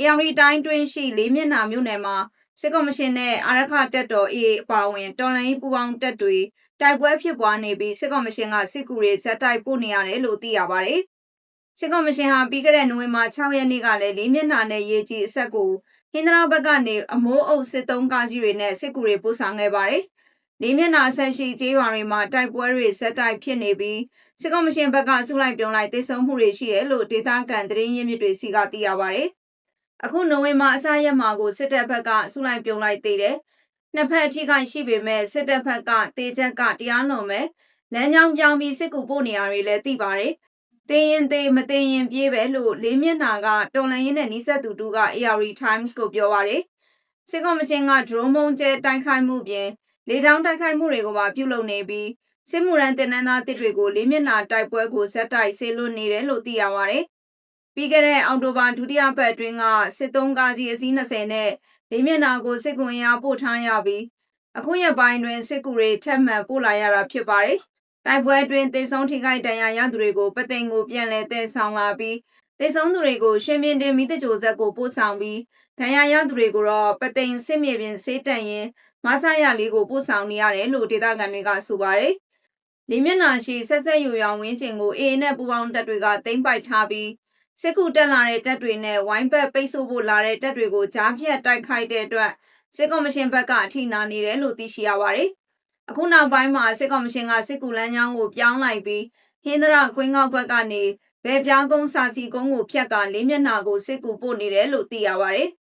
AR တိုင်းတွင်းရှိလေးမျက်နှာမြို့နယ်မှာစစ်ကော်မရှင်နဲ့အာရခတပ်တော် AA အပါအဝင်တော်လှန်ရေးပူးပေါင်းတပ်တွေတိုက်ပွဲဖြစ်ပွားနေပြီးစစ်ကော်မရှင်ကစစ်ကူတွေဇက်တိုက်ပို့နေရတယ်လို့သိရပါတယ်။စစ်ကော်မရှင်ဟာပြီးခဲ့တဲ့နိုဝင်ဘာ6ရက်နေ့ကလည်းလေးမျက်နှာနဲ့ရေကြီးအဆက်ကိုဟင်္ဒရာဘက်ကနေအမိုးအုပ်စစ်သုံးကားကြီးတွေနဲ့စစ်ကူတွေပို့ဆောင်ခဲ့ပါတယ်။လေးမျက်နှာဆက်ရှိကျေးရွာတွေမှာတိုက်ပွဲတွေဇက်တိုက်ဖြစ်နေပြီးစစ်ကော်မရှင်ဘက်ကစုလိုက်ပြုံလိုက်တိုက်ဆုံမှုတွေရှိတယ်လို့ဒေသခံသတင်းရင်းမြစ်တွေစီကသိရပါတယ်။ အခုနိုဝင်ဘာအစရက်မှာကိုစစ်တပ်ဘက်ကစုလိုက်ပြုံလိုက်သေးတယ်။နှစ်ဖက်အထိခိုက်ရှိပေမဲ့စစ်တပ်ဘက်ကတေချက်ကတရားလွန်မဲ့လမ်းကြောင်းပြောင်းပြီးစစ်ကူပို့နေရတွေလည်းသိပါတယ်။တင်းရင်သေးမတင်းရင်ပြေးပဲလို့လေးမျက်နှာကတော်လန်ရင်နဲ့နီးစပ်သူတူက AR Times ကိုပြောပါတယ်။စစ်ကော်မရှင်ကဒရုန်းမုံကျဲတိုက်ခိုက်မှုပြင်လေကြောင်းတိုက်ခိုက်မှုတွေကိုပါပြုလုပ်နေပြီးစစ်မှုရန်တင်နန်းသားတစ်တွေကိုလေးမျက်နှာတိုက်ပွဲကိုဇက်တိုက်ဆေးလွတ်နေတယ်လို့သိရပါတယ်။ ပြီးခဲ့တဲ့အောက်တိုဘာဒုတိယပတ်အတွင်းကစစ်သုံးကားကြီးအစီး20နဲ့လေးမျက်နှာကိုစစ်ကွန်ရာပို့ထားရပြီးအခုရက်ပိုင်းတွင်စစ်ကူတွေထပ်မံပို့လာရတာဖြစ်ပါတယ်။တိုက်ပွဲအတွင်းတေဆုံးထိခိုက်ဒဏ်ရာရသူတွေကိုပသိမ်ကိုပြန်လည်တည်ဆောင်လာပြီးတေဆုံးသူတွေကိုရွှေမြင့်တင်မိတကြိုဇက်ကိုပို့ဆောင်ပြီးဒဏ်ရာရသူတွေကိုတော့ပသိမ်စစ်မြေပြင်စေးတန့်ရင်မဆရလေးကိုပို့ဆောင်နေရတယ်လို့ဒေသခံတွေကဆိုပါတယ်။လေးမျက်နှာရှိဆက်ဆက်ယူရောင်ဝင်းကျင်ကိုအေနဲ့ပူပေါင်းတပ်တွေကသိမ်းပိုက်ထားပြီး စစ်ကူတက်လာတဲ့တပ်တွေနဲ့ဝိုင်းဘက်ပိတ်ဆို့ဖို့လာတဲ့တပ်တွေကိုကြားဖြတ်တိုက်ခိုက်တဲ့အတွက်စစ်ကော်မရှင်ဘက်ကအထိနာနေတယ်လို့သိရှိရပါတယ်။အခုနောက်ပိုင်းမှာစစ်ကော်မရှင်ကစစ်ကူလမ်းကြောင်းကိုပြောင်းလိုက်ပြီးဟင်းဒရကွင်းကောက်ဘက်ကနေဘဲပြောင်းကုန်းစာစီကုန်းကိုဖြတ်ကလေးမျက်နှာကိုစစ်ကူပို့နေတယ်လို့သိရပါတယ်။